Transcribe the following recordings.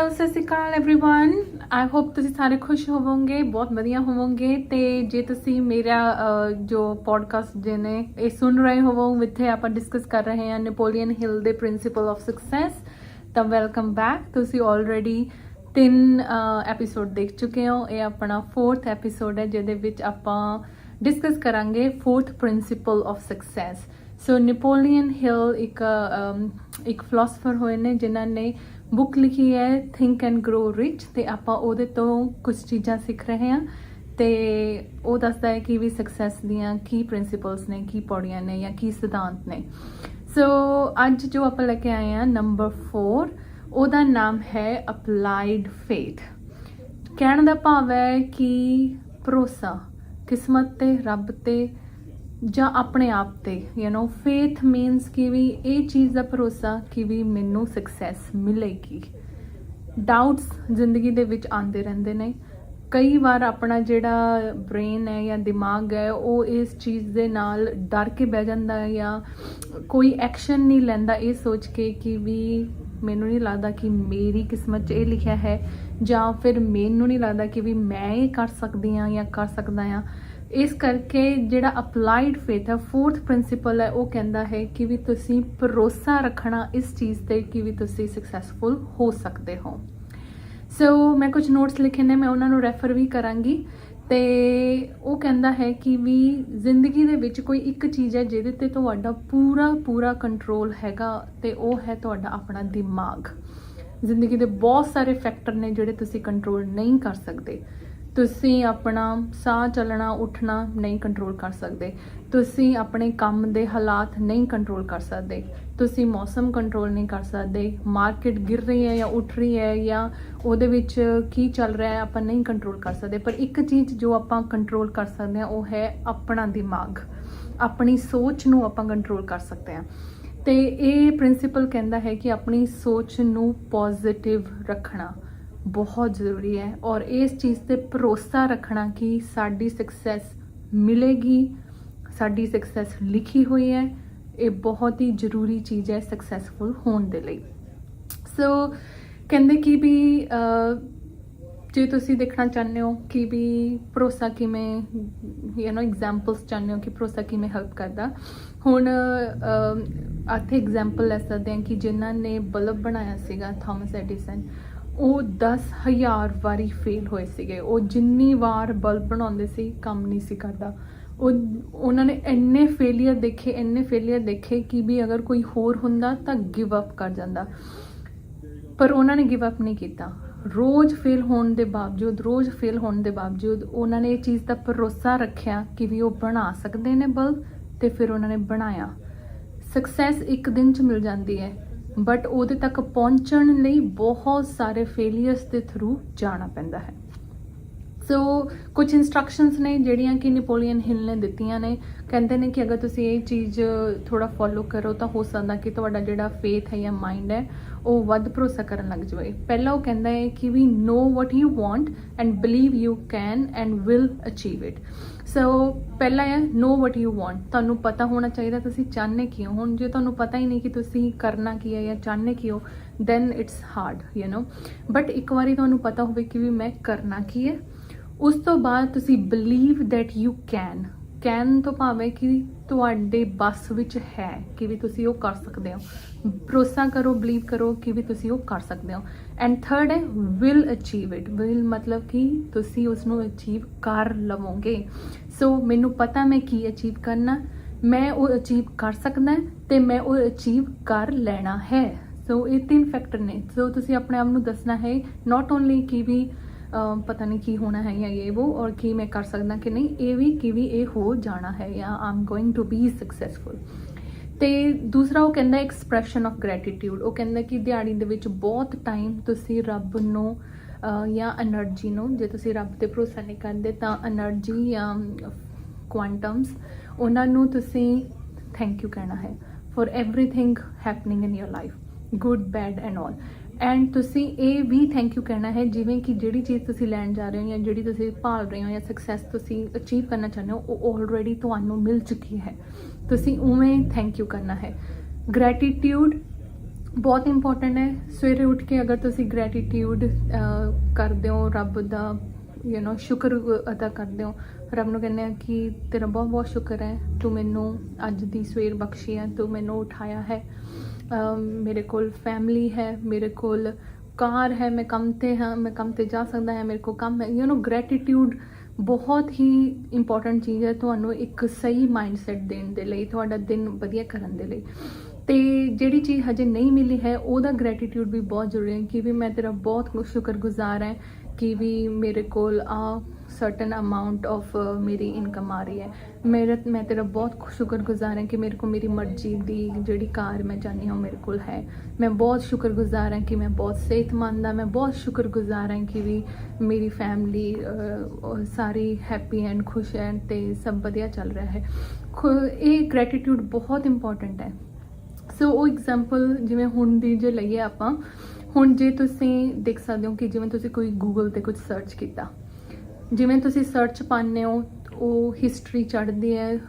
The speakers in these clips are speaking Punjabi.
ਹੈਲੋ ਸਤਿ ਸ਼੍ਰੀ ਅਕਾਲ एवरीवन ਆਈ ਹੋਪ ਤੁਸੀਂ ਸਾਰੇ ਖੁਸ਼ ਹੋਵੋਗੇ ਬਹੁਤ ਵਧੀਆ ਹੋਵੋਗੇ ਤੇ ਜੇ ਤੁਸੀਂ ਮੇਰਾ ਅਹ, ਜੋ ਪੋਡਕਾਸਟ ਜਿਹਨੇ ਇਹ ਸੁਣ ਰਹੇ ਹੋਵੋ ਜਿੱਥੇ ਆਪਾਂ ਡਿਸਕਸ ਕਰ ਰਹੇ ਹਾਂ ਨੈਪੋਲੀਅਨ ਹਿਲ ਦੇ ਪ੍ਰਿੰਸੀਪਲ ਆਫ ਸਕਸੈਸ ਤਾਂ ਵੈਲਕਮ ਬੈਕ ਤੁਸੀਂ ਆਲਰੇਡੀ ਤਿੰਨ ਐਪੀਸੋਡ ਦੇਖ ਚੁੱਕੇ ਹੋ ਇਹ ਆਪਣਾ 4th ਐਪੀਸੋਡ ਹੈ ਜਿਹਦੇ ਵਿੱਚ ਆਪਾਂ ਡਿਸਕਸ ਕਰਾਂਗੇ 4th principle of success so Napoleon Hill ਇੱਕ ਅਮ, ਇੱਕ ਫਿਲਾਸਫਰ ਹੋਏ ਨੇ ਜਿਨ੍ਹਾਂ ਨੇ ਬੁੱਕ ਲਿਖੀ ਹੈ ਥਿੰਕ ਐਂਡ ਗਰੋ ਰਿਚ ਤੇ ਆਪਾਂ ਉਹਦੇ ਤੋਂ ਕੁਝ ਚੀਜ਼ਾਂ ਸਿੱਖ ਰਹੇ ਹਾਂ। ਤੇ ਉਹ ਦੱਸਦਾ ਹੈ ਕਿ ਵੀ ਸਕਸੈਸ ਦੀਆਂ ਕੀ ਪ੍ਰਿੰਸੀਪਲਸ ਨੇ ਕੀ ਪੌੜੀਆਂ ਨੇ ਜਾਂ ਕੀ ਸਿਧਾਂਤ ਨੇ। ਸੋ ਅੱਜ ਜੋ ਆਪਾਂ ਲੈ ਕੇ ਆਏ ਹਾਂ ਨੰਬਰ 4 ਉਹਦਾ ਨਾਮ ਹੈ ਅਪਲਾਈਡ ਫੇਥ ਕਹਿਣ ਦਾ ਭਾਵ ਹੈ ਕਿ ਭਰੋਸਾ ਕਿਸਮਤ ਤੇ ਰੱਬ ਤੇ ਜਾਂ ਆਪਣੇ ਆਪ ਤੇ ਯੂ نو ਫੇਥ ਮੀਨਸ ਕਿ ਵੀ ਇਹ ਚੀਜ਼ ਦਾ ਭਰੋਸਾ ਕਿ ਵੀ ਮੈਨੂੰ ਸਕਸੈਸ ਮਿਲੇਗੀ। ਡਾਊਟਸ ਜ਼ਿੰਦਗੀ ਦੇ ਵਿੱਚ ਆਉਂਦੇ ਰਹਿੰਦੇ ਨੇ। ਕਈ ਵਾਰ ਆਪਣਾ ਜਿਹੜਾ ਬ੍ਰੇਨ ਹੈ ਜਾਂ ਦਿਮਾਗ ਹੈ, ਉਹ ਇਸ ਚੀਜ਼ ਦੇ ਨਾਲ ਡਰ ਕੇ ਬਹਿ ਜਾਂਦਾ ਹੈ ਜਾਂ ਕੋਈ ਐਕਸ਼ਨ ਨਹੀਂ ਲੈਂਦਾ ਇਹ ਸੋਚ ਕੇ ਕਿ ਵੀ ਮੈਨੂੰ ਨਹੀਂ ਲੱਗਦਾ ਕਿ ਮੇਰੀ ਕਿਸਮਤ 'ਚ ਇਹ ਲਿਖਿਆ ਹੈ ਜਾਂ ਫਿਰ ਮੈਨੂੰ ਨਹੀਂ ਲੱਗਦਾ ਕਿ ਵੀ ਮੈਂ ਇਹ ਕਰ ਸਕਦੀ ਹਾਂ ਜਾਂ ਕਰ ਸਕਦਾ ਹਾਂ। ਇਸ ਕਰਕੇ ਜਿਹੜਾ ਅਪਲਾਈਡ ਫੇਥ ਹੈ ਫੋਰਥ ਪ੍ਰਿੰਸੀਪਲ ਹੈ, ਉਹ ਕਹਿੰਦਾ ਹੈ ਕਿ ਵੀ ਤੁਸੀਂ ਭਰੋਸਾ ਰੱਖਣਾ ਇਸ ਚੀਜ਼ ਤੇ ਕਿ ਵੀ ਤੁਸੀਂ ਸਕਸੈਸਫੁਲ ਹੋ ਸਕਦੇ ਹੋ। ਸੋ ਮੈਂ ਕੁਝ ਨੋਟਸ ਲਿਖੇ ਨੇ, ਮੈਂ ਉਹਨਾਂ ਨੂੰ ਰੈਫਰ ਵੀ ਕਰਾਂਗੀ ਤੇ ਉਹ ਕਹਿੰਦਾ ਹੈ ਕਿ ਵੀ ਜ਼ਿੰਦਗੀ ਦੇ ਵਿੱਚ ਕੋਈ ਇੱਕ ਚੀਜ਼ ਹੈ ਜਿਹਦੇ ਤੇ ਤੁਹਾਡਾ ਪੂਰਾ ਪੂਰਾ ਕੰਟਰੋਲ ਹੈਗਾ ਤੇ ਉਹ ਹੈ ਤੁਹਾਡਾ ਆਪਣਾ ਦਿਮਾਗ। ਜ਼ਿੰਦਗੀ ਦੇ ਬਹੁਤ ਸਾਰੇ ਫੈਕਟਰ ਨੇ ਜਿਹੜੇ ਤੁਸੀਂ ਕੰਟਰੋਲ ਨਹੀਂ ਕਰ ਸਕਦੇ। ਤੁਸੀਂ ਆਪਣਾ ਸਾਹ ਚੱਲਣਾ, ਉੱਠਣਾ ਨਹੀਂ ਕੰਟਰੋਲ ਕਰ ਸਕਦੇ। ਤੁਸੀਂ ਆਪਣੇ ਕੰਮ ਦੇ ਹਾਲਾਤ ਨਹੀਂ ਕੰਟਰੋਲ ਕਰ ਸਕਦੇ। ਤੁਸੀਂ ਮੌਸਮ ਕੰਟਰੋਲ ਨਹੀਂ ਕਰ ਸਕਦੇ। ਮਾਰਕੀਟ ਗਿਰ ਰਹੀ ਹੈ ਜਾਂ ਉੱਠ ਰਹੀ ਹੈ ਜਾਂ ਉਹਦੇ ਵਿੱਚ ਕੀ ਚੱਲ ਰਿਹਾ ਹੈ, ਆਪਾਂ ਨਹੀਂ ਕੰਟਰੋਲ ਕਰ ਸਕਦੇ। ਪਰ ਇੱਕ ਚੀਜ਼ ਜੋ ਆਪਾਂ ਕੰਟਰੋਲ ਕਰ ਸਕਦੇ ਹਾਂ, ਉਹ ਹੈ ਆਪਣਾ ਦਿਮਾਗ। ਆਪਣੀ ਸੋਚ ਨੂੰ ਆਪਾਂ ਕੰਟਰੋਲ ਕਰ ਸਕਦੇ ਹਾਂ। ਤੇ ਇਹ ਪ੍ਰਿੰਸੀਪਲ ਕਹਿੰਦਾ ਹੈ ਕਿ ਆਪਣੀ ਸੋਚ ਨੂੰ ਪੋਜ਼ਿਟਿਵ ਰੱਖਣਾ। ਬਹੁਤ ਜ਼ਰੂਰੀ ਹੈ ਔਰ ਇਸ ਚੀਜ਼ ਤੇ ਭਰੋਸਾ ਰੱਖਣਾ ਕਿ ਸਾਡੀ ਸਕਸੈਸ ਮਿਲੇਗੀ ਸਾਡੀ ਸਕਸੈਸ ਲਿਖੀ ਹੋਈ ਹੈ ਇਹ ਬਹੁਤ ਹੀ ਜ਼ਰੂਰੀ ਚੀਜ਼ ਹੈ ਸਕਸੈਸਫੁਲ ਹੋਣ ਦੇ ਲਈ। ਸੋ ਕਹਿੰਦੇ ਕਿ ਵੀ ਜੇ ਤੁਸੀਂ ਦੇਖਣਾ ਚਾਹੁੰਦੇ ਹੋ ਕਿ ਵੀ ਭਰੋਸਾ ਕਿਵੇਂ ਯੂ نو ਐਗਜ਼ਾਮਪਲਸ ਚਾਹੁੰਦੇ ਹੋ ਕਿ ਭਰੋਸਾ ਕਿਵੇਂ ਹੈਲਪ ਕਰਦਾ ਹੁਣ ਅਹ, ਇੱਥੇ ਐਗਜ਼ਾਮਪਲ ਲੈ ਸਕਦੇ ਹਾਂ ਕਿ ਜਿਨ੍ਹਾਂ ਨੇ ਬਲਬ ਬਣਾਇਆ ਸੀਗਾ ਥਾਮਸ ਐਡੀਸਨ ਉਹ 10000 ਵਾਰੀ ਫੇਲ ਹੋਏ ਸੀਗੇ। ਉਹ ਜਿੰਨੀ ਵਾਰ ਬਲਬ ਬਣਾਉਂਦੇ ਸੀ, ਕੰਮ ਨਹੀਂ ਸੀ ਕਰਦਾ। ਉਹ, ਉਹਨਾਂ ਨੇ ਇੰਨੇ ਫੇਲਿਅਰ ਦੇਖੇ, ਇੰਨੇ ਫੇਲਿਅਰ ਦੇਖੇ ਕਿ ਵੀ ਅਗਰ ਕੋਈ ਹੋਰ ਹੁੰਦਾ ਤਾਂ ਗਿਵ ਅਪ ਕਰ ਜਾਂਦਾ। ਪਰ ਉਹਨਾਂ ਨੇ ਗਿਵ ਅਪ ਨਹੀਂ ਕੀਤਾ। ਰੋਜ਼ ਫੇਲ ਹੋਣ ਦੇ ਬਾਵਜੂਦ, ਰੋਜ਼ ਫੇਲ ਹੋਣ ਦੇ ਬਾਵਜੂਦ ਉਹਨਾਂ ਨੇ ਇਹ ਚੀਜ਼ ਦਾ ਭਰੋਸਾ ਰੱਖਿਆ ਕਿ ਵੀ ਉਹ ਬਣਾ ਸਕਦੇ ਨੇ ਬਲਬ ਤੇ ਫਿਰ ਉਹਨਾਂ ਨੇ ਬਣਾਇਆ। ਸਕਸੈਸ ਇੱਕ ਦਿਨ ਚ ਮਿਲ ਜਾਂਦੀ ਹੈ। ਬਟ ਉਹਦੇ ਤੱਕ ਪਹੁੰਚਣ ਲਈ ਬਹੁਤ ਸਾਰੇ ਫੇਲਿਅਰਸ ਦੇ ਥਰੂ ਜਾਣਾ ਪੈਂਦਾ ਹੈ। ਸੋ ਕੁਝ ਇਨਸਟਰਕਸ਼ਨਸ ਨੇ ਜਿਹੜੀਆਂ ਕਿ ਨੈਪੋਲੀਅਨ ਹਿਲ ਨੇ ਦਿੱਤੀਆਂ ਨੇ। ਕਹਿੰਦੇ ਨੇ ਕਿ ਅਗਰ ਤੁਸੀਂ ਇਹ ਚੀਜ਼ ਥੋੜਾ ਫੋਲੋ ਕਰੋ ਤਾਂ ਹੋ ਸਕਦਾ ਕਿ ਤੁਹਾਡਾ ਜਿਹੜਾ ਫੇਥ ਹੈ ਜਾਂ ਮਾਈਂਡ ਹੈ ਉਹ ਵੱਧ ਭਰੋਸਾ ਕਰਨ ਲੱਗ ਜਾਵੇ। ਪਹਿਲਾਂ ਉਹ ਕਹਿੰਦਾ ਹੈ ਕਿ ਵੀ know what you want and believe you can and will achieve it so ਪਹਿਲਾ ਹੈ ਨੋ ਵਾਟ ਯੂ ਵਾਂਟ ਤੁਹਾਨੂੰ ਪਤਾ ਹੋਣਾ ਚਾਹੀਦਾ ਤੁਸੀਂ ਚਾਹੁੰਦੇ ਕੀ ਹੋ। ਹੁਣ ਜੇ ਤੁਹਾਨੂੰ ਪਤਾ ਹੀ ਨਹੀਂ ਕਿ ਤੁਸੀਂ ਕਰਨਾ ਕੀ ਹੈ ਜਾਂ ਚਾਹੁੰਦੇ ਕੀ ਹੋ then it's hard you know but ਇੱਕ ਵਾਰੀ ਤੁਹਾਨੂੰ ਪਤਾ ਹੋਵੇ ਕਿ ਵੀ ਮੈਂ ਕਰਨਾ ਕੀ ਹੈ। ਉਸ ਤੋਂ ਬਾਅਦ ਤੁਸੀਂ believe that you can can ਤੋਂ ਭਾਵੇਂ ਕਿ ਤੁਹਾਡੇ ਬਸ ਵਿੱਚ ਹੈ ਕਿ ਵੀ ਤੁਸੀਂ ਉਹ ਕਰ ਸਕਦੇ ਹੋ। ਭਰੋਸਾ ਕਰੋ ਬਲੀਵ ਕਰੋ ਕਿ ਵੀ ਤੁਸੀਂ ਉਹ ਕਰ ਸਕਦੇ ਹੋ। ਐਂਡ ਥਰਡ ਹੈ ਵਿਲ ਅਚੀਵ ਇਟ ਵਿਲ ਮਤਲਬ ਕਿ ਤੁਸੀਂ ਉਸ ਨੂੰ ਅਚੀਵ ਕਰ ਲਵੋਗੇ। ਸੋ ਮੈਨੂੰ ਪਤਾ ਮੈਂ ਕੀ ਅਚੀਵ ਕਰਨਾ। ਮੈਂ ਉਹ ਅਚੀਵ ਕਰ ਸਕਦਾ ਤੇ ਮੈਂ ਉਹ ਅਚੀਵ ਕਰ ਲੈਣਾ ਹੈ। ਸੋ ਇਹ ਤਿੰਨ ਫੈਕਟਰ ਨੇ। ਸੋ ਤੁਸੀਂ ਆਪਣੇ ਆਪ ਨੂੰ ਦੱਸਣਾ ਹੈ ਨਾਟ ਓਨਲੀ ਕਿ ਵੀ ਪਤਾ ਨਹੀਂ ਕੀ ਹੋਣਾ ਹੈ ਜਾਂ ਇਹ ਉਹ, ਔਰ ਕੀ ਮੈਂ ਕਰ ਸਕਦਾ ਕਿ ਨਹੀਂ, ਇਹ ਵੀ ਕਿ ਵੀ ਇਹ ਹੋ ਜਾਣਾ ਹੈ ਜਾਂ I'm going to be successful ਤੇ ਦੂਸਰਾ ਉਹ ਕਹਿੰਦਾ ਐਕਸਪ੍ਰੈਸ਼ਨ ਆਫ ਗ੍ਰੈਟੀਟਿਊਡ ਉਹ ਕਹਿੰਦਾ ਕਿ ਦਿਹਾੜੀ ਦੇ ਵਿੱਚ ਬਹੁਤ ਟਾਈਮ ਤੁਸੀਂ ਰੱਬ ਨੂੰ ਜਾਂ એનર્ਜੀ ਨੂੰ, ਜੇ ਤੁਸੀਂ ਰੱਬ ਤੇ ਭਰੋਸਾ ਨਹੀਂ ਕਰਦੇ ਤਾਂ એનર્ਜੀ ਜਾਂ ਕੁਆਂਟਮਸ ਉਹਨਾਂ ਨੂੰ ਤੁਸੀਂ ਥੈਂਕ ਯੂ ਕਹਿਣਾ ਹੈ for everything happening in your life good bad and all and ਤੁਸੀਂ ਇਹ ਵੀ ਥੈਂਕ ਯੂ ਕਹਿਣਾ ਹੈ, ਜਿਵੇਂ ਕਿ ਜਿਹੜੀ ਚੀਜ਼ ਤੁਸੀਂ ਲੈਣ ਜਾ ਰਹੇ ਹੋ ਜਾਂ ਜਿਹੜੀ ਤੁਸੀਂ ਭਾਲ ਰਹੇ ਹੋ ਜਾਂ ਸਕਸੈਸ ਤੁਸੀਂ ਅਚੀਵ ਕਰਨਾ ਚਾਹੁੰਦੇ ਹੋ, ਉਹ ਆਲਰੇਡੀ ਤੁਹਾਨੂੰ ਮਿਲ ਚੁੱਕੀ ਹੈ। ਤੁਸੀਂ ਉਵੇਂ ਥੈਂਕ ਯੂ ਕਰਨਾ ਹੈ ਗ੍ਰੈਟੀਟਿਊਡ ਬਹੁਤ ਇੰਪੋਰਟੈਂਟ ਹੈ ਸਵੇਰੇ ਉੱਠ ਕੇ ਅਗਰ ਤੁਸੀਂ ਗ੍ਰੈਟੀਟਿਊਡ ਕਰਦੇ ਹੋ ਰੱਬ ਦਾ ਯੂ نو ਸ਼ੁਕਰ ਅਦਾ ਕਰਦੇ ਹੋ ਰੱਬ ਨੂੰ ਕਹਿੰਦੇ ਆ ਕਿ ਤੇਰਾ ਬਹੁਤ ਬਹੁਤ ਸ਼ੁਕਰ ਹੈ ਤੂੰ ਮੈਨੂੰ ਅੱਜ ਦੀ ਸਵੇਰ ਬਖਸ਼ੀ ਹੈ ਤੂੰ ਮੈਨੂੰ ਉਠਾਇਆ ਹੈ ਅਮ ਮੇਰੇ ਕੋਲ ਫੈਮਿਲੀ ਹੈ ਮੇਰੇ ਕੋਲ ਕਾਰ ਹੈ ਮੈਂ ਕੰਮ ਤੇ ਹਾਂ ਮੈਂ ਕੰਮ ਤੇ ਜਾ ਸਕਦਾ ਹਾਂ ਮੇਰੇ ਕੋਲ ਕੰਮ ਹੈ ਯੂ نو ਗ੍ਰੈਟੀਟਿਊਡ ਬਹੁਤ ਹੀ ਇੰਪੋਰਟੈਂਟ ਚੀਜ਼ ਹੈ ਤੁਹਾਨੂੰ ਇੱਕ ਸਹੀ ਮਾਈਂਡਸੈਟ ਦੇਣ ਦੇ ਲਈ, ਤੁਹਾਡਾ ਦਿਨ ਵਧੀਆ ਕਰਨ ਦੇ ਲਈ। ਤੇ ਜਿਹੜੀ ਚੀਜ਼ ਹਜੇ ਨਹੀਂ ਮਿਲੀ ਹੈ, ਉਹਦਾ ਗ੍ਰੈਟੀਟਿਊਡ ਵੀ ਬਹੁਤ ਜ਼ਰੂਰੀ ਹੈ ਕਿ ਵੀ ਮੈਂ ਤੇਰਾ ਬਹੁਤ ਸ਼ੁਕਰਗੁਜ਼ਾਰ ਹਾਂ ਕਿ ਵੀ ਮੇਰੇ ਕੋਲ ਆ ਸਰਟਨ ਅਮਾਉਂਟ ਆਫ ਮੇਰੀ ਇਨਕਮ ਆ ਰਹੀ ਹੈ। ਮੇਰਾ, ਮੈਂ ਤੇਰਾ ਬਹੁਤ ਸ਼ੁਕਰਗੁਜ਼ਾਰ ਹਾਂ ਕਿ ਮੇਰੇ ਕੋਲ ਮੇਰੀ ਮਰਜ਼ੀ ਦੀ ਜਿਹੜੀ ਕਾਰ ਮੈਂ ਚਾਹੁੰਦੀ ਹਾਂ ਉਹ ਮੇਰੇ ਕੋਲ ਹੈ। ਮੈਂ ਬਹੁਤ ਸ਼ੁਕਰਗੁਜ਼ਾਰ ਹਾਂ ਕਿ ਮੈਂ ਬਹੁਤ ਸਿਹਤਮੰਦ ਹਾਂ। ਮੈਂ ਬਹੁਤ ਸ਼ੁਕਰਗੁਜ਼ਾਰ ਹਾਂ ਕਿ ਵੀ ਮੇਰੀ ਫੈਮਿਲੀ ਸਾਰੀ ਹੈਪੀ ਐਂਡ ਖੁਸ਼ ਹੈ ਤੇ ਸਭ ਵਧੀਆ ਚੱਲ ਰਿਹਾ ਹੈ। ਖੁ- ਇਹ ਗ੍ਰੈਟੀਟਿਊਡ ਬਹੁਤ ਇੰਪੋਰਟੈਂਟ ਹੈ। ਸੋ ਉਹ ਐਗਜ਼ਾਮਪਲ ਜਿਵੇਂ ਹੁਣ ਦੀ ਜੇ ਲਈਏ ਆਪਾਂ, ਹੁਣ ਜੇ ਤੁਸੀਂ ਦੇਖ ਸਕਦੇ ਹੋ ਕਿ ਜਿਵੇਂ ਤੁਸੀਂ ਕੋਈ ਗੂਗਲ ਤੇ ਕੁਝ ਸਰਚ ਕੀਤਾ ਜਿਵੇਂ ਤੁਸੀਂ ਸਰਚ ਪਾਉਂਦੇ ਹੋ, ਉਹ ਹਿਸਟਰੀ ਚੜ੍ਹਦੀ ਹੈ।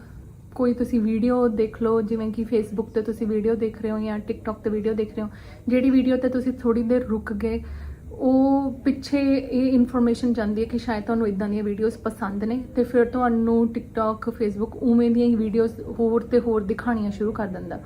ਕੋਈ ਤੁਸੀਂ ਵੀਡੀਓ ਦੇਖ ਲਓ, ਜਿਵੇਂ ਕਿ ਫੇਸਬੁੱਕ ਤੇ ਤੁਸੀਂ ਵੀਡੀਓ ਦੇਖ ਰਹੇ ਹੋ ਜਾਂ ਟਿਕਟੌਕ ਤੇ ਵੀਡੀਓ ਦੇਖ ਰਹੇ ਹੋ, ਜਿਹੜੀ ਵੀਡੀਓ ਤੇ ਤੁਸੀਂ ਥੋੜੀ ਦੇਰ ਰੁਕ ਗਏ, ਉਹ ਪਿੱਛੇ ਇਹ ਇਨਫੋਰਮੇਸ਼ਨ ਜਾਂਦੀ ਹੈ ਕਿ ਸ਼ਾਇਦ ਤੁਹਾਨੂੰ ਇਦਾਂ ਦੀਆਂ ਵੀਡੀਓਜ਼ ਪਸੰਦ ਨੇ, ਤੇ ਫਿਰ ਤੁਹਾਨੂੰ ਟਿਕਟੌਕ ਫੇਸਬੁੱਕ ਉਵੇਂ ਦੀਆਂ ਹੀ ਵੀਡੀਓਜ਼ ਹੋਰ ਤੇ ਹੋਰ ਦਿਖਾਣੀਆਂ ਸ਼ੁਰੂ ਕਰ ਦਿੰਦਾ।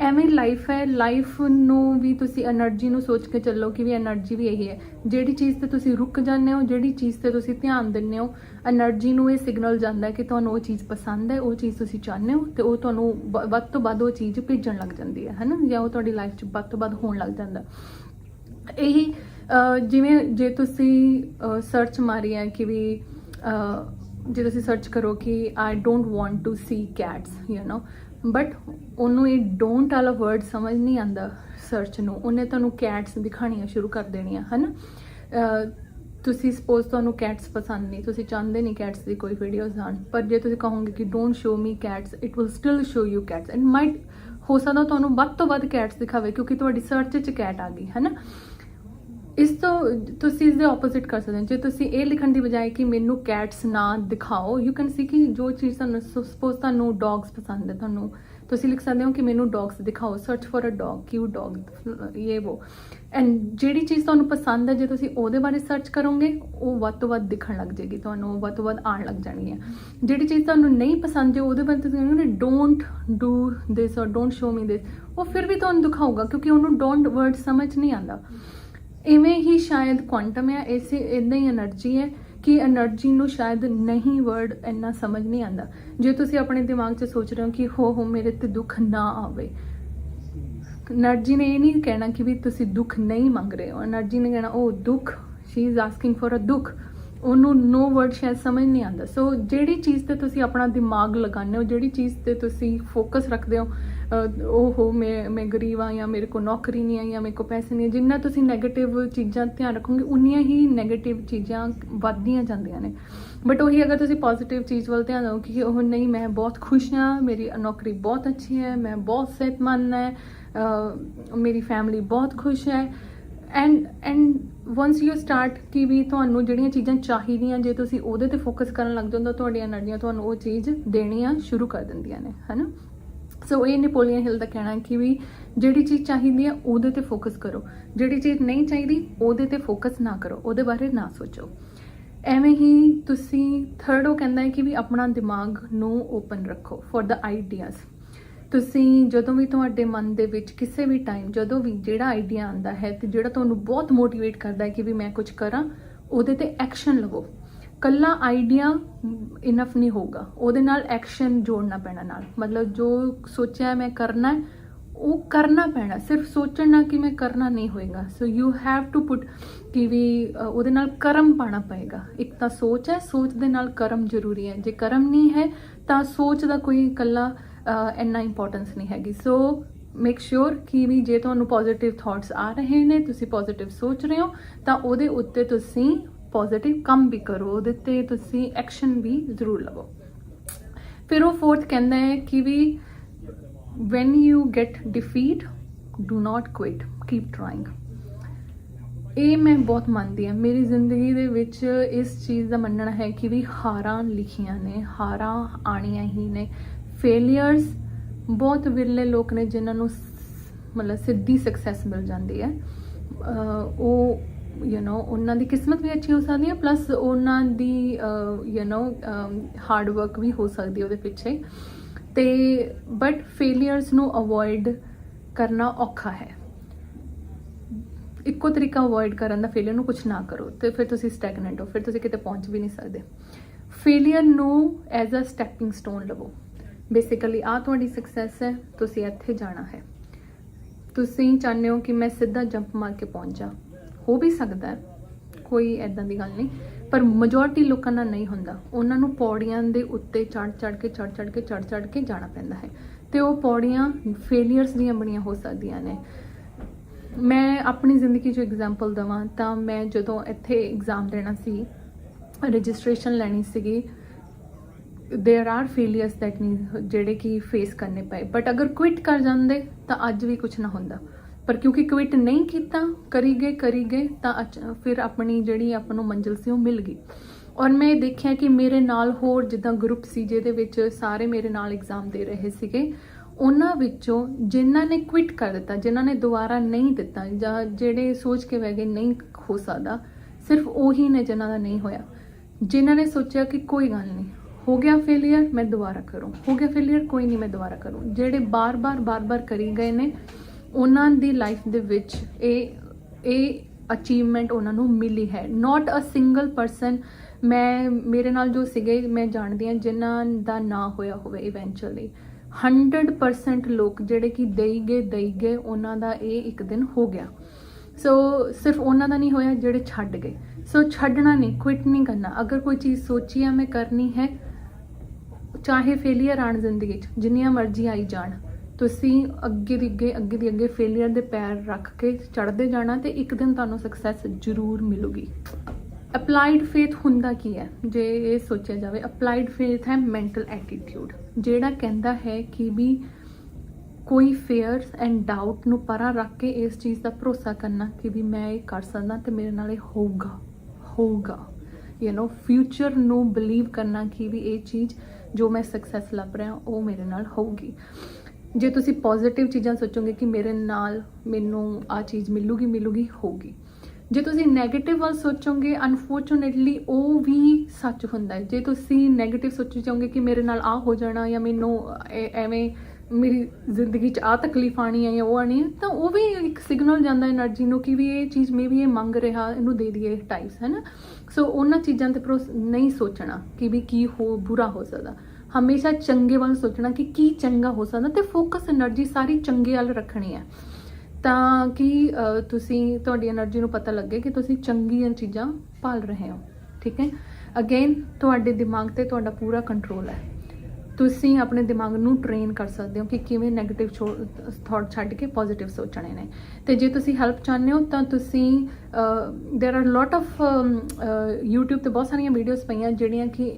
ਐਵੇਂ ਲਾਈਫ ਹੈ ਲਾਈਫ ਨੂੰ ਵੀ ਤੁਸੀਂ એનર્ਜੀ ਨੂੰ ਸੋਚ ਕੇ ਚੱਲੋ ਕਿ ਵੀ એનર્ਜੀ ਵੀ ਇਹੀ ਹੈ। ਜਿਹੜੀ ਚੀਜ਼ ਤੇ ਤੁਸੀਂ ਰੁਕ ਜਾਂਦੇ ਹੋ, ਜਿਹੜੀ ਚੀਜ਼ ਤੇ ਤੁਸੀਂ ਧਿਆਨ ਦਿੰਦੇ ਹੋ એનર્ਜੀ ਨੂੰ ਇਹ ਸਿਗਨਲ ਜਾਂਦਾ ਕਿ ਤੁਹਾਨੂੰ ਉਹ ਚੀਜ਼ ਪਸੰਦ ਹੈ, ਉਹ ਚੀਜ਼ ਤੁਸੀਂ ਚਾਹੁੰਦੇ ਹੋ ਤੇ ਉਹ ਤੁਹਾਨੂੰ ਵੱਧ ਤੋਂ ਵੱਧ ਉਹ ਚੀਜ਼ ਭੇਜਣ ਲੱਗ ਜਾਂਦੀ ਹੈ, ਹਨਾ? ਜਾਂ ਉਹ ਤੁਹਾਡੀ ਲਾਈਫ 'ਚ ਵੱਧ ਤੋਂ ਵੱਧ ਹੋਣ ਲੱਗ ਜਾਂਦਾ। ਇਹੀ ਜਿਵੇਂ ਜੇ ਤੁਸੀਂ ਸਰਚ ਮਾਰੀ ਹੈ ਕਿ ਵੀ ਜੇ ਤੁਸੀਂ ਸਰਚ ਕਰੋ ਕਿ I don't want to see cats you know but ਉਹਨੂੰ ਇਹ ਡੋਂਟ ਵਾਲਾ ਵਰਡ ਸਮਝ ਨਹੀਂ ਆਂਦਾ ਸਰਚ ਨੂੰ। ਉਹਨੇ ਤੁਹਾਨੂੰ ਕੈਟਸ ਦਿਖਾਣੀਆਂ ਸ਼ੁਰੂ ਕਰ ਦੇਣੀਆਂ, ਹਨ? ਤੁਸੀਂ ਸਪੋਜ਼ ਤੁਹਾਨੂੰ ਕੈਟਸ ਪਸੰਦ ਨਹੀਂ, ਤੁਸੀਂ ਚਾਹੁੰਦੇ ਨਹੀਂ ਕੈਟਸ ਦੀ ਕੋਈ ਵੀਡੀਓਜ਼ ਆਣ ਪਰ ਜੇ ਤੁਸੀਂ ਕਹੋਗੇ ਕਿ don't show me cats it will still show you cats and might ਹੋ ਸਕਦਾ ਤੁਹਾਨੂੰ ਵੱਧ ਤੋਂ ਵੱਧ ਕੈਟਸ ਦਿਖਾਵੇ, ਕਿਉਂਕਿ ਤੁਹਾਡੀ ਸਰਚ 'ਚ ਕੈਟ ਆ ਗਈ ਹੈ ਨਾ ਇਸ ਤੋਂ ਤੁਸੀਂ ਇਸ ਦੇ ਆਪੋਜ਼ਿਟ ਕਰ ਸਕਦੇ ਹੋ। ਜੇ ਤੁਸੀਂ ਇਹ ਲਿਖਣ ਦੀ ਬਜਾਏ ਕਿ ਮੈਨੂੰ ਕੈਟਸ ਨਾ ਦਿਖਾਓ ਯੂ ਕੈਨ ਸੀ ਕਿ ਜੋ ਚੀਜ਼ ਤੁਹਾਨੂੰ ਸਪੋਜ਼ ਤੁਹਾਨੂੰ ਡੌਗਸ ਪਸੰਦ ਹੈ, ਤੁਹਾਨੂੰ ਤੁਸੀਂ ਲਿਖ ਸਕਦੇ ਹੋ ਕਿ ਮੈਨੂੰ ਡੌਗਸ ਦਿਖਾਓ search for a dog cute dog ਇਹ ਉਹ ਐਂਡ ਜਿਹੜੀ ਚੀਜ਼ ਤੁਹਾਨੂੰ ਪਸੰਦ ਹੈ, ਜੇ ਤੁਸੀਂ ਉਹਦੇ ਬਾਰੇ ਸਰਚ ਕਰੋਗੇ, ਉਹ ਵੱਧ ਤੋਂ ਵੱਧ ਦਿਖਣ ਲੱਗ ਜਾਏਗੀ, ਤੁਹਾਨੂੰ ਵੱਧ ਤੋਂ ਵੱਧ ਆਣ ਲੱਗ ਜਾਣੀ ਹੈ ਜਿਹੜੀ ਚੀਜ਼ ਤੁਹਾਨੂੰ ਨਹੀਂ ਪਸੰਦ ਹੈ ਉਹਦੇ ਬਾਰੇ ਤੁਸੀਂ ਕਹਿੰਦੇ don't do this or don't show me this ਉਹ ਫਿਰ ਵੀ ਤੁਹਾਨੂੰ ਦਿਖਾਊਗਾ, ਕਿਉਂਕਿ ਉਹਨੂੰ ਡੋਨਟ ਵਰਡ ਸਮਝ ਨਹੀਂ ਆਉਂਦਾ। ਇਵੇਂ ਹੀ ਸ਼ਾਇਦ ਕੁਆਂਟਮ ਹੈ ਇਸੇ ਇਦਾਂ ਹੀ એનર્ਜੀ ਹੈ ਕਿ એનર્ਜੀ ਨੂੰ ਸ਼ਾਇਦ ਨਹੀਂ ਵਰਡ ਇੰਨਾ ਸਮਝ ਨਹੀਂ ਆਉਂਦਾ। ਜੇ ਤੁਸੀਂ ਆਪਣੇ ਦਿਮਾਗ 'ਚ ਸੋਚ ਰਹੇ ਹੋ ਕਿ ਹੋ ਹੋ, ਮੇਰੇ ਤੇ ਦੁੱਖ ਨਾ ਆਵੇ। એનર્ਜੀ ਨੇ ਇਹ ਨਹੀਂ ਕਹਿਣਾ ਕਿ ਵੀ ਤੁਸੀਂ ਦੁੱਖ ਨਹੀਂ ਮੰਗ ਰਹੇ ਹੋ। એનર્ਜੀ ਨੇ ਕਹਿਣਾ ਉਹ ਦੁੱਖ she is asking for a ਦੁੱਖ। ਉਹਨੂੰ ਨੋ ਵਰਡ ਸ਼ਾਇਦ ਸਮਝ ਨਹੀਂ ਆਉਂਦਾ। ਸੋ ਜਿਹੜੀ ਚੀਜ਼ ਤੇ ਤੁਸੀਂ ਆਪਣਾ ਦਿਮਾਗ ਲਗਾਉਂਦੇ ਹੋ, ਜਿਹੜੀ ਚੀਜ਼ ਤੇ ਤੁਸੀਂ ਫੋਕਸ ਰੱਖਦੇ ਹੋ ਉਹ ਹੋ ਮੈਂ ਮੈਂ ਗਰੀਬ ਆ ਜਾਂ ਮੇਰੇ ਕੋ ਨੌਕਰੀ ਨਹੀਂ ਆ ਜਾਂ ਮੇਰੇ ਕੋ ਪੈਸੇ ਨਹੀਂ ਜਿੰਨਾ ਤੁਸੀਂ ਨੈਗੇਟਿਵ ਚੀਜ਼ਾਂ ਧਿਆਨ ਰੱਖੋਗੇ, ਉਨੀਆਂ ਹੀ ਨੈਗੇਟਿਵ ਚੀਜ਼ਾਂ ਵੱਧਦੀਆਂ ਜਾਂਦੀਆਂ ਨੇ। ਬਟ ਉਹੀ ਅਗਰ ਤੁਸੀਂ ਪੋਜ਼ਿਟਿਵ ਚੀਜ਼ ਵੱਲ ਧਿਆਨ ਦਿਓ ਕਿ ਉਹ ਨਹੀਂ, ਮੈਂ ਬਹੁਤ ਖੁਸ਼ ਹਾਂ ਮੇਰੀ ਨੌਕਰੀ ਬਹੁਤ ਅੱਛੀ ਹੈ, ਮੈਂ ਬਹੁਤ ਸਿਹਤਮੰਦ ਹੈ ਮੇਰੀ ਫੈਮਿਲੀ ਬਹੁਤ ਖੁਸ਼ ਹੈ। And and once you start ਕਿ ਵੀ ਤੁਹਾਨੂੰ ਜਿਹੜੀਆਂ ਚੀਜ਼ਾਂ ਚਾਹੀਦੀਆਂ, ਜੇ ਤੁਸੀਂ ਉਹਦੇ ਤੇ ਫੋਕਸ ਕਰਨ ਲੱਗ ਜਾਂਦੇ ਹੋ, ਤੁਹਾਡੀਆਂ ਐਨਰਜੀਆਂ ਤੁਹਾਨੂੰ ਉਹ ਚੀਜ਼ ਦੇਣੀਆਂ ਸ਼ੁਰੂ ਕਰ ਦਿੰਦੀਆਂ ਨੇ, ਹਨਾ? ਸੋ ਇਹ ਨੈਪੋਲੀਅਨ ਹਿਲ ਦਾ ਕਹਿਣਾ ਹੈ ਕਿ ਵੀ ਜਿਹੜੀ ਚੀਜ਼ ਚਾਹੀਦੀ ਹੈ, ਉਹਦੇ ਤੇ ਫੋਕਸ ਕਰੋ। ਜਿਹੜੀ ਚੀਜ਼ ਨਹੀਂ ਚਾਹੀਦੀ, ਉਹਦੇ ਤੇ ਫੋਕਸ ਨਾ ਕਰੋ। ਉਹਦੇ ਬਾਰੇ ਨਾ ਸੋਚੋ। ਐਵੇਂ ਹੀ ਤੁਸੀਂ ਥਰਡ ਉਹ ਕਹਿੰਦਾ ਹੈ ਕਿ ਵੀ ਆਪਣਾ ਦਿਮਾਗ ਨੂੰ ਓਪਨ ਰੱਖੋ ਫॉर ਦਾ ਆਈਡੀਆਜ਼ ਤੁਸੀਂ ਜਦੋਂ ਵੀ ਤੁਹਾਡੇ ਮਨ ਦੇ ਵਿੱਚ ਕਿਸੇ ਵੀ ਟਾਈਮ ਜਦੋਂ ਵੀ ਜਿਹੜਾ ਆਈਡੀਆ ਆਂਦਾ ਹੈ ਤੇ ਜਿਹੜਾ ਤੁਹਾਨੂੰ ਬਹੁਤ ਮੋਟੀਵੇਟ ਕਰਦਾ ਹੈ ਕਿ ਵੀ ਮੈਂ ਕੁਝ ਕਰਾਂ, ਉਹਦੇ ਤੇ ਐਕਸ਼ਨ ਲਵੋ। ਕੱਲਾ ਆਈਡੀਆ ਇਨਫ ਨਹੀਂ ਹੋਊਗਾ। ਉਹਦੇ ਨਾਲ ਐਕਸ਼ਨ ਜੋੜਨਾ ਪੈਣਾ ਨਾਲ। ਮਤਲਬ ਜੋ ਸੋਚਿਆ ਮੈਂ ਕਰਨਾ ਉਹ ਕਰਨਾ ਪੈਣਾ। ਸਿਰਫ ਸੋਚਣ ਨਾਲ ਕਿ ਮੈਂ ਕਰਨਾ ਨਹੀਂ ਹੋਏਗਾ। So you have to put ਕਿ ਵੀ ਉਹਦੇ ਨਾਲ ਕਰਮ ਪਾਣਾ ਪਏਗਾ। ਇੱਕ ਤਾਂ ਸੋਚ ਹੈ, ਸੋਚ ਦੇ ਨਾਲ ਕਰਮ ਜ਼ਰੂਰੀ ਹੈ। ਜੇ ਕਰਮ ਨਹੀਂ ਹੈ, ਤਾਂ ਸੋਚ ਦਾ ਕੋਈ ਇਕੱਲਾ ਇੰਨਾ ਇੰਪੋਰਟੈਂਸ ਨਹੀਂ ਹੈਗੀ। ਸੋ ਮੇਕ ਸ਼ੋਰ ਕਿ ਵੀ ਜੇ ਤੁਹਾਨੂੰ ਪੋਜ਼ਿਟਿਵ ਥਾਟਸ ਆ ਰਹੇ ਨੇ, ਤੁਸੀਂ ਪੋਜ਼ਿਟਿਵ ਸੋਚ ਰਹੇ ਹੋ, ਤਾਂ ਉਹਦੇ ਉੱਤੇ ਤੁਸੀਂ ਪੋਜ਼ਿਟਿਵ ਕੰਮ ਵੀ ਕਰੋ, ਉਹਦੇ ਤੇ ਤੁਸੀਂ ਐਕਸ਼ਨ ਵੀ ਜ਼ਰੂਰ ਲਵੋ। ਫਿਰ ਉਹ ਫੋਰਥ ਕਹਿੰਦਾ ਹੈ ਕਿ ਵੀ when you get defeat, do not quit, keep trying ਇਹ ਮੈਂ ਬਹੁਤ ਮੰਨਦੀ ਹਾਂ। ਮੇਰੀ ਜ਼ਿੰਦਗੀ ਦੇ ਵਿੱਚ ਇਸ ਚੀਜ਼ ਦਾ ਮੰਨਣਾ ਹੈ ਕਿ ਵੀ ਹਾਰਾਂ ਲਿਖੀਆਂ ਨੇ, ਹਾਰਾਂ ਆਣੀਆਂ ਹੀ ਨੇ। ਫੇਲਿਅਰਸ ਬਹੁਤ ਵਿਰਲੇ ਲੋਕ ਨੇ ਜਿਨ੍ਹਾਂ ਨੂੰ ਮਤਲਬ ਸਿੱਧੀ ਸਕਸੈਸ ਮਿਲ ਜਾਂਦੀ ਹੈ। ਉਹ ਯੂ نو ਉਹਨਾਂ ਦੀ ਕਿਸਮਤ ਵੀ ਅੱਛੀ ਹੋ ਸਕਦੀ ਹੈ ਪਲੱਸ ਉਹਨਾਂ ਦੀ ਯੂ نو ਹਾਰਡ ਵਰਕ ਵੀ ਹੋ ਸਕਦੀ ਹੈ ਉਹਦੇ ਪਿੱਛੇ ਤੇ ਬਟ ਫੇਲਿਅਰਸ ਨੂੰ ਅਵੋਇਡ ਕਰਨਾ ਔਖਾ ਹੈ ਇੱਕੋ ਤਰੀਕਾ ਅਵੋਇਡ ਕਰਨ ਦਾ ਫੇਲਿਅਰ ਨੂੰ ਕੁਝ ਨਾ ਕਰੋ ਤੇ ਫਿਰ ਤੁਸੀਂ ਸਟੈਗਨੈਂਟ ਹੋ ਫਿਰ ਤੁਸੀਂ ਕਿਤੇ ਪਹੁੰਚ ਵੀ ਨਹੀਂ ਸਕਦੇ ਫੇਲਿਅਰ ਨੂੰ ਐਜ਼ ਅ ਸਟੈਪਿੰਗ ਸਟੋਨ ਲਵੋ ਬੇਸਿਕਲੀ ਆ ਤੁਹਾਡੀ ਸਕਸੈਸ ਹੈ ਤੁਸੀਂ ਇੱਥੇ ਜਾਣਾ ਹੈ ਤੁਸੀਂ ਚਾਹੁੰਦੇ ਹੋ ਕਿ ਮੈਂ ਸਿੱਧਾ ਜੰਪ ਮਾਰ ਕੇ ਪਹੁੰਚ ਜਾ ਹੋ ਵੀ ਸਕਦਾ ਹੈ ਕੋਈ ਐਦਾਂ ਦੀ ਗੱਲ ਨਹੀਂ ਪਰ ਮੈਜੋਰਟੀ ਲੋਕਾਂ ਨਾਲ ਨਹੀਂ ਹੁੰਦਾ ਉਹਨਾਂ ਨੂੰ ਪੌੜੀਆਂ ਦੇ ਉੱਤੇ ਚੜ ਚੜ ਕੇ ਚੜ ਚੜ ਕੇ ਚੜ ਚੜ ਕੇ ਜਾਣਾ ਪੈਂਦਾ ਹੈ ਤੇ ਉਹ ਪੌੜੀਆਂ ਫੇਲਿਅਰਸ ਦੀਆਂ ਬਣੀਆਂ ਹੋ ਸਕਦੀਆਂ ਨੇ ਮੈਂ ਆਪਣੀ ਜ਼ਿੰਦਗੀ 'ਚ ਐਗਜ਼ਾਮਪਲ ਦਵਾਂ ਤਾਂ ਮੈਂ ਜਦੋਂ ਇੱਥੇ ਐਗਜ਼ਾਮ ਦੇਣਾ ਸੀ ਰਜਿਸਟ੍ਰੇਸ਼ਨ ਲੈਣੀ ਸੀਗੀ there are failures that need ਜਿਹੜੇ ਕਿ ਫੇਸ ਕਰਨੇ ਪਏ ਬਟ ਅਗਰ ਕੁਇਟ ਕਰ ਜਾਂਦੇ ਤਾਂ ਅੱਜ ਵੀ ਕੁਝ ਨਾ ਹੁੰਦਾ ਪਰ ਕਿਉਂਕਿ ਕੁਇਟ ਨਹੀਂ ਕੀਤਾ, ਕਰੀ ਗਏ ਕਰੀ ਗਏ, ਤਾਂ ਅਚ- ਫਿਰ ਆਪਣੀ ਜਿਹੜੀ ਆਪਾਂ ਨੂੰ ਮੰਜ਼ਿਲ ਸੀ ਉਹ ਮਿਲ ਗਈ। ਔਰ ਮੈਂ ਦੇਖਿਆ ਕਿ ਮੇਰੇ ਨਾਲ ਹੋਰ ਜਿੱਦਾਂ ਗਰੁੱਪ ਸੀ ਜਿਹਦੇ ਵਿੱਚ ਸਾਰੇ ਮੇਰੇ ਨਾਲ ਐਗਜ਼ਾਮ ਦੇ ਰਹੇ ਸੀਗੇ, ਉਹਨਾਂ ਵਿੱਚੋਂ ਜਿਨ੍ਹਾਂ ਨੇ ਕੁਇਟ ਕਰ ਦਿੱਤਾ, ਜਿਨ੍ਹਾਂ ਨੇ ਦੁਬਾਰਾ ਨਹੀਂ ਦਿੱਤਾ ਜਾਂ ਜਿਹੜੇ ਸੋਚ ਕੇ ਬਹਿ ਗਏ ਨਹੀਂ ਹੋ ਸਕਦਾ, ਸਿਰਫ ਉਹੀ ਨੇ ਜਿਨ੍ਹਾਂ ਦਾ ਨਹੀਂ ਹੋਇਆ। ਜਿਨ੍ਹਾਂ ਨੇ ਸੋਚਿਆ ਕਿ ਕੋਈ ਗੱਲ ਨਹੀਂ, ਹੋ ਗਿਆ ਫੇਲਿਅਰ ਮੈਂ ਦੁਬਾਰਾ ਕਰੂੰ। ਹੋ ਗਿਆ ਫੇਲਿਅਰ ਕੋਈ ਨਹੀਂ, ਮੈਂ ਦੁਬਾਰਾ ਕਰੂੰ। ਜਿਹੜੇ ਬਾਰ-ਬਾਰ ਬਾਰ-ਬਾਰ ਕਰੀ ਗਏ ਨੇ ਉਹਨਾਂ ਦੀ ਲਾਈਫ ਦੇ ਵਿੱਚ ਇਹ ਇਹ ਅਚੀਵਮੈਂਟ ਉਹਨਾਂ ਨੂੰ ਮਿਲੀ ਹੈ। ਨਾਟ ਅ ਸਿੰਗਲ ਪਰਸਨ ਮੈਂ, ਮੇਰੇ ਨਾਲ ਜੋ ਸੀਗੇ, ਮੈਂ ਜਾਣਦੀ ਹਾਂ ਜਿਨ੍ਹਾਂ ਦਾ ਨਾ ਹੋਇਆ ਹੋਵੇ ਇਵੈਂਚੁਅਲੀ 100% ਲੋਕ ਜਿਹੜੇ ਕਿ ਦੇਈ ਗਏ ਦੇਈ ਗਏ, ਉਹਨਾਂ ਦਾ ਇਹ ਇੱਕ ਦਿਨ ਹੋ ਗਿਆ। ਸੋ ਸਿਰਫ ਉਹਨਾਂ ਦਾ ਨਹੀਂ ਹੋਇਆ, ਜਿਹੜੇ ਛੱਡ ਗਏ। ਸੋ ਛੱਡਣਾ ਨਹੀਂ ਕੁਇਟ ਨਹੀਂ ਕਰਨਾ। ਅਗਰ ਕੋਈ ਚੀਜ਼ ਸੋਚੀ ਹੈ ਮੈਂ ਕਰਨੀ ਹੈ, ਚਾਹੇ ਫੇਲੀਅਰ ਆਣ ਜ਼ਿੰਦਗੀ 'ਚ, ਜਿੰਨੀਆਂ ਮਰਜ਼ੀ ਆਈ ਜਾਣ। ਤੁਸੀਂ ਅੱਗੇ ਦੀ ਅੱਗੇ ਅੱਗੇ ਦੀ ਅੱਗੇ ਫੇਲਿਅਰ ਦੇ ਪੈਰ ਰੱਖ ਕੇ ਚੜ੍ਹਦੇ ਜਾਣਾ ਤੇ ਇੱਕ ਦਿਨ ਤੁਹਾਨੂੰ ਸਕਸੈਸ ਜ਼ਰੂਰ ਮਿਲੂਗੀ। ਅਪਲਾਈਡ ਫੇਥ ਹੁੰਦਾ ਕੀ ਹੈ? ਜੇ ਇਹ ਸੋਚਿਆ ਜਾਵੇ ਅਪਲਾਈਡ ਫੇਥ ਹੈ ਮੈਂਟਲ ਐਟੀਟਿਊਡ ਜਿਹੜਾ ਕਹਿੰਦਾ ਹੈ ਕਿ ਵੀ ਕੋਈ ਫੇਅਰਸ ਐਂਡ ਡਾਊਟ ਨੂੰ ਪਰਾਂ ਰੱਖ ਕੇ ਇਸ ਚੀਜ਼ ਦਾ ਭਰੋਸਾ ਕਰਨਾ ਕਿ ਵੀ ਮੈਂ ਇਹ ਕਰ ਸਕਦਾ ਤੇ ਮੇਰੇ ਨਾਲ ਇਹ ਹੋਊਗਾ ਹੋਊਗਾ। ਯੂ نو ਫਿਊਚਰ ਨੂੰ ਬਲੀਵ ਕਰਨਾ ਕਿ ਵੀ ਇਹ ਚੀਜ਼ ਜੋ ਮੈਂ ਸਕਸੈਸ ਲੱਭ ਰਿਹਾ, ਉਹ ਮੇਰੇ ਨਾਲ ਹੋਊਗੀ। ਜੇ ਤੁਸੀਂ ਪੋਜ਼ਿਟਿਵ ਚੀਜ਼ਾਂ ਸੋਚੋਗੇ ਕਿ ਮੇਰੇ ਨਾਲ ਮੈਨੂੰ ਆ ਚੀਜ਼ ਮਿਲੂਗੀ ਮਿਲੂਗੀ, ਹੋਊਗੀ। ਜੇ ਤੁਸੀਂ 네ਗੇਟਿਵ ਵੱਲ ਸੋਚੋਗੇ ਅਨਫੋਰਚੂਨੇਟਲੀ ਉਹ ਵੀ ਸੱਚ ਹੁੰਦਾ ਹੈ। ਜੇ ਤੁਸੀਂ 네ਗੇਟਿਵ ਸੋਚ ਜਾਓਗੇ ਕਿ ਮੇਰੇ ਨਾਲ ਆ ਹੋ ਜਾਣਾ ਜਾਂ ਮੈਨੂੰ ਐਵੇਂ ਮੇਰੀ ਜ਼ਿੰਦਗੀ 'ਚ ਆ ਤਕਲੀਫ ਆਣੀ ਹੈ ਜਾਂ ਉਹ ਆਣੀ ਹੈ, ਤਾਂ ਉਹ ਵੀ ਇੱਕ ਸਿਗਨਲ ਜਾਂਦਾ એનર્ਜੀ ਨੂੰ ਕਿ ਵੀ ਇਹ ਚੀਜ਼ ਮੇ ਵੀ ਇਹ ਮੰਗ ਰਿਹਾ, ਇਹਨੂੰ ਦੇ ਦਈਏ ਟਾਈਪਸ ਹੈ ਨਾ? ਸੋ ਉਹਨਾਂ ਚੀਜ਼ਾਂ ਤੇ ਨਹੀਂ ਸੋਚਣਾ ਕਿ ਵੀ ਕੀ ਹੋ, ਬੁਰਾ ਹੋ ਸਕਦਾ। ਹਮੇਸ਼ਾ ਚੰਗੇ ਵੱਲ ਸੋਚਣਾ ਕਿ ਕੀ ਚੰਗਾ ਹੋ ਸਕਦਾ ਤੇ ਫੋਕਸ એનર્ਜੀ ਸਾਰੀ ਚੰਗੇ ਵੱਲ ਰੱਖਣੀ ਹੈ। ਤਾਂ ਕਿ ਤੁਸੀਂ, ਤੁਹਾਡੀ એનર્ਜੀ ਨੂੰ ਪਤਾ ਲੱਗੇ ਕਿ ਤੁਸੀਂ ਚੰਗੀਆਂ ਚੀਜ਼ਾਂ ਪਾਲ ਰਹੇ ਹੋ, ਠੀਕ ਹੈ? ਅਗੇਨ ਤੁਹਾਡੇ ਦਿਮਾਗ ਤੇ ਤੁਹਾਡਾ ਪੂਰਾ ਕੰਟਰੋਲ ਹੈ। ਤੁਸੀਂ ਆਪਣੇ ਦਿਮਾਗ ਨੂੰ ਟ੍ਰੇਨ ਕਰ ਸਕਦੇ ਹੋ ਕਿ ਕਿਵੇਂ 네ਗੇਟਿਵ ਥਾਟ ਛੱਡ ਕੇ ਪੋਜ਼ਿਟਿਵ ਸੋਚਣੇ ਨੇ। ਤੇ ਜੇ ਤੁਸੀਂ ਹੈਲਪ ਚਾਹੁੰਦੇ ਹੋ, ਤਾਂ ਤੁਸੀਂ there are lot of YouTube ਤੇ ਬਹੁਤ ਸਾਰੀਆਂ ਵੀਡੀਓਜ਼ ਪਈਆਂ ਜਿਹੜੀਆਂ ਕਿ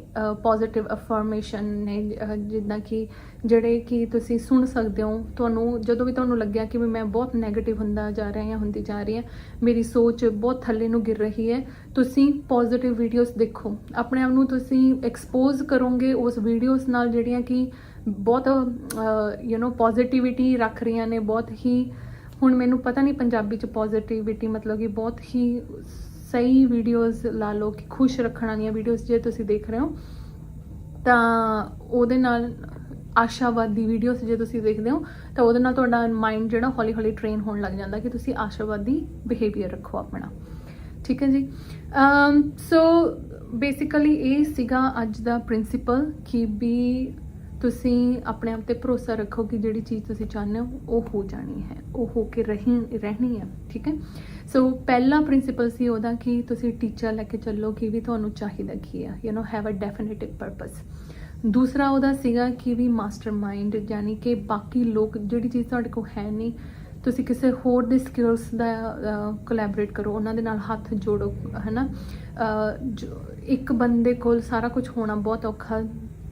ਪੋਜ਼ਿਟਿਵ ਅਫਰਮੇਸ਼ਨ ਨੇ ਜਿੱਦਾਂ ਕਿ ਜਿਹੜੇ ਕਿ ਤੁਸੀਂ ਸੁਣ ਸਕਦੇ ਹੋ, ਤੁਹਾਨੂੰ ਜਦੋਂ ਵੀ ਤੁਹਾਨੂੰ ਲੱਗਿਆ ਕਿ ਮੈਂ ਬਹੁਤ ਨੈਗੇਟਿਵ ਹੁੰਦਾ ਜਾ ਰਿਹਾ ਹਾਂ ਹੁੰਦੀ ਜਾ ਰਹੀ ਹਾਂ, ਮੇਰੀ ਸੋਚ ਬਹੁਤ ਥੱਲੇ ਨੂੰ ਗਿਰ ਰਹੀ ਹੈ, ਤੁਸੀਂ ਪੋਜ਼ਿਟਿਵ ਵੀਡੀਓਜ਼ ਦੇਖੋ। ਆਪਣੇ ਆਪ ਨੂੰ ਤੁਸੀਂ ਐਕਸਪੋਜ਼ ਕਰੋਗੇ ਉਸ ਵੀਡੀਓਜ਼ ਨਾਲ ਜਿਹੜੀਆਂ ਕਿ ਬਹੁਤ ਯੂ نو ਪੋਜ਼ਿਟਿਵਿਟੀ ਰੱਖ ਰਹੀਆਂ ਨੇ, ਬਹੁਤ ਹੀ, ਹੁਣ ਮੈਨੂੰ ਪਤਾ ਨਹੀਂ ਪੰਜਾਬੀ ਚ ਪੋਜ਼ਿਟਿਵਿਟੀ ਮਤਲਬ ਕਿ ਬਹੁਤ ਹੀ ਸਹੀ ਵੀਡੀਓਜ਼ ਲਾ ਲਓ ਕਿ ਖੁਸ਼ ਰੱਖਣ ਵਾਲੀਆਂ ਵੀਡੀਓਜ਼ ਜੇ ਤੁਸੀਂ ਦੇਖ ਰਹੇ ਹੋ, ਤਾਂ ਉਹਦੇ ਨਾਲ ਆਸ਼ਾਵਾਦੀ ਵੀਡੀਓਜ਼ ਜੇ ਤੁਸੀਂ ਦੇਖਦੇ ਹੋ, ਤਾਂ ਉਹਦੇ ਨਾਲ ਤੁਹਾਡਾ ਮਾਈਂਡ ਜਿਹੜਾ ਹੌਲੀ ਹੌਲੀ ਟ੍ਰੇਨ ਹੋਣ ਲੱਗ ਜਾਂਦਾ ਕਿ ਤੁਸੀਂ ਆਸ਼ਾਵਾਦੀ ਬਿਹੇਵੀਅਰ ਰੱਖੋ ਆਪਣਾ। ਠੀਕ ਹੈ ਜੀ? ਅਮ ਸੋ ਬੇਸਿਕਲੀ ਇਹ ਸੀਗਾ ਅੱਜ ਦਾ ਪ੍ਰਿੰਸੀਪਲ ਕਿ ਵੀ ਤੁਸੀਂ ਆਪਣੇ ਆਪ ਤੇ ਭਰੋਸਾ ਰੱਖੋ ਕਿ ਜਿਹੜੀ ਚੀਜ਼ ਤੁਸੀਂ ਚਾਹੁੰਦੇ ਹੋ, ਉਹ ਹੋ ਜਾਣੀ ਹੈ, ਉਹ ਹੋ ਕੇ ਰਹੀ, ਰਹਿਣੀ ਹੈ। ਠੀਕ ਹੈ? ਸੋ ਪਹਿਲਾ ਪ੍ਰਿੰਸੀਪਲ ਸੀ ਉਹਦਾ ਕਿ ਤੁਸੀਂ ਟੀਚਰ ਲੈ ਕੇ ਚੱਲੋ ਕਿ ਵੀ ਤੁਹਾਨੂੰ ਚਾਹੀਦਾ ਕੀ ਹੈ you know have a definitive purpose ਦੂਸਰਾ ਉਹਦਾ ਸੀਗਾ ਕਿ ਵੀ ਮਾਸਟਰਮਾਈਂਡ ਯਾਨੀ ਕਿ ਬਾਕੀ ਲੋਕ ਜਿਹੜੀ ਚੀਜ਼ ਤੁਹਾਡੇ ਕੋਲ ਹੈ ਨਹੀਂ ਤੁਸੀਂ ਕਿਸੇ ਹੋਰ ਦੇ ਸਕਿੱਲਸ ਦਾ ਕੋਲੈਬੋਰੇਟ ਕਰੋ ਉਹਨਾਂ ਦੇ ਨਾਲ ਹੱਥ ਜੋੜੋ ਹੈਨਾ? ਅਹ, ਜੋ- ਇੱਕ ਬੰਦੇ ਕੋਲ ਸਾਰਾ ਕੁਝ ਹੋਣਾ ਬਹੁਤ ਔਖਾ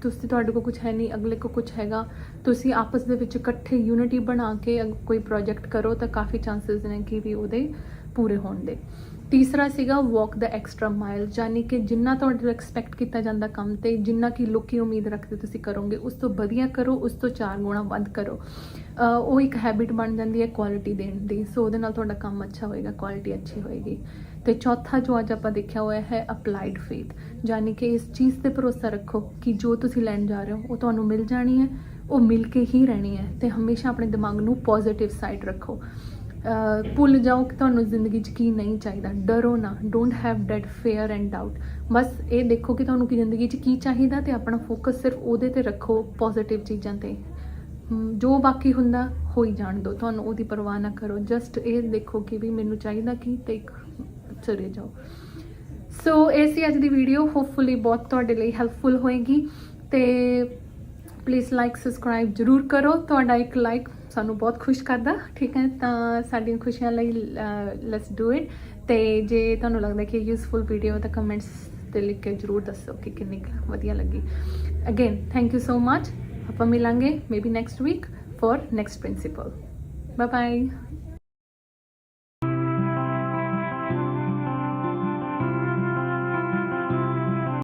ਤੁਸੀਂ ਤੁਹਾਡੇ ਕੋਲ ਕੁਝ ਹੈ ਨਹੀਂ ਅਗਲੇ ਕੋਲ ਕੁਝ ਹੈਗਾ ਤੁਸੀਂ ਆਪਸ ਦੇ ਵਿੱਚ ਇਕੱਠੇ ਯੂਨਿਟੀ ਬਣਾ ਕੇ ਅਗ- ਕੋਈ ਪ੍ਰੋਜੈਕਟ ਕਰੋ ਤਾਂ ਕਾਫੀ ਚਾਂਸਸ ਨੇ ਕਿ ਵੀ ਉਹਦੇ ਪੂਰੇ ਹੋਣ ਦੇ। ਤੀਸਰਾ ਸੀਗਾ ਵਾਕ ਦਾ ਐਕਸਟਰਾ ਮਾਈਲ ਯਾਨੀ ਕਿ ਜਿੰਨਾ ਤੁਹਾਡੇ ਤੋਂ ਐਕਸਪੈਕਟ ਕੀਤਾ ਜਾਂਦਾ ਕੰਮ ਤੇ, ਜਿੰਨਾ ਕਿ ਲੋਕੀ ਉਮੀਦ ਰੱਖਦੇ ਤੁਸੀਂ ਕਰੋਗੇ, ਉਸ ਤੋਂ ਵਧੀਆ ਕਰੋ, ਉਸ ਤੋਂ ਚਾਰ ਗੁਣਾ ਵੱਧ ਕਰੋ। ਉਹ ਇੱਕ ਹੈਬਿਟ ਬਣ ਜਾਂਦੀ ਹੈ ਕੁਆਲਿਟੀ ਦੇਣ ਦੀ ਸੋ ਉਹਦੇ ਨਾਲ ਤੁਹਾਡਾ ਕੰਮ ਅੱਛਾ ਹੋਏਗਾ ਕੁਆਲਿਟੀ ਅੱਛੀ ਹੋਏਗੀ। ਤੇ ਚੌਥਾ ਜੋ ਅੱਜ ਆਪਾਂ ਦੇਖਿਆ ਹੋਇਆ ਹੈ ਅਪਲਾਈਡ ਫੇਥ ਯਾਨੀ ਕਿ ਇਸ ਚੀਜ਼ ਤੇ ਭਰੋਸਾ ਰੱਖੋ ਕਿ ਜੋ ਤੁਸੀਂ ਲੈਣ ਜਾ ਰਹੇ ਹੋ, ਉਹ ਤੁਹਾਨੂੰ ਮਿਲ ਜਾਣੀ ਹੈ, ਉਹ ਮਿਲ ਕੇ ਹੀ ਰਹਿਣੀ ਹੈ, ਤੇ ਹਮੇਸ਼ਾ ਆਪਣੇ ਦਿਮਾਗ ਨੂੰ ਪੋਜ਼ਿਟਿਵ ਸਾਈਡ ਰੱਖੋ। ਭੁੱਲ ਜਾਓ ਕਿ ਤੁਹਾਨੂੰ ਜ਼ਿੰਦਗੀ 'ਚ ਕੀ ਨਹੀਂ ਚਾਹੀਦਾ। ਡਰੋ ਨਾ don't have that fear and doubt ਬਸ ਇਹ ਦੇਖੋ ਕਿ ਤੁਹਾਨੂੰ ਕੀ ਜ਼ਿੰਦਗੀ 'ਚ ਕੀ ਚਾਹੀਦਾ ਤੇ ਆਪਣਾ ਫੋਕਸ ਸਿਰਫ ਉਹਦੇ ਤੇ ਰੱਖੋ ਪੋਜ਼ਿਟਿਵ ਚੀਜ਼ਾਂ ਤੇ। ਜੋ ਬਾਕੀ ਹੁੰਦਾ ਹੋਈ ਜਾਣ ਦਿਓ। ਤੁਹਾਨੂੰ ਉਹਦੀ ਪਰਵਾਹ ਨਾ ਕਰੋ। ਜਸਟ ਇਹ ਦੇਖੋ ਕਿ ਵੀ ਮੈਨੂੰ ਚਾਹੀਦਾ ਕੀ ਤੇ ਇੱਕ ਚਲੇ ਜਾਓ। ਸੋ ਇਹ ਸੀ ਅੱਜ ਦੀ ਵੀਡੀਓ ਹੋਪਫੁਲੀ ਬਹੁਤ ਤੁਹਾਡੇ ਲਈ ਹੈਲਪਫੁਲ ਹੋਏਗੀ। ਤੇ ਪਲੀਜ਼ ਲਾਈਕ ਸਬਸਕ੍ਰਾਈਬ ਜਰੂਰ ਕਰੋ। ਤੁਹਾਡਾ ਇੱਕ ਲਾਈਕ ਸਾਨੂੰ ਬਹੁਤ ਖੁਸ਼ ਕਰਦਾ, ਠੀਕ ਹੈ? ਤਾਂ ਸਾਡੀਆਂ ਖੁਸ਼ੀਆਂ ਲਈ ਲੈਟਸ ਡੂ ਇਟ ਤੇ ਜੇ ਤੁਹਾਨੂੰ ਲੱਗਦਾ ਕਿ ਯੂਸਫੁਲ ਵੀਡੀਓ ਤਾਂ ਕਮੈਂਟਸ ਤੇ ਲਿਖ ਕੇ ਜਰੂਰ ਦੱਸੋ ਕਿ ਕਿੰਨੀ ਕੁ ਵਧੀਆ ਲੱਗੀ। Again thank you so much ਆਪਾਂ ਮਿਲਾਂਗੇ maybe next week for next principle bye bye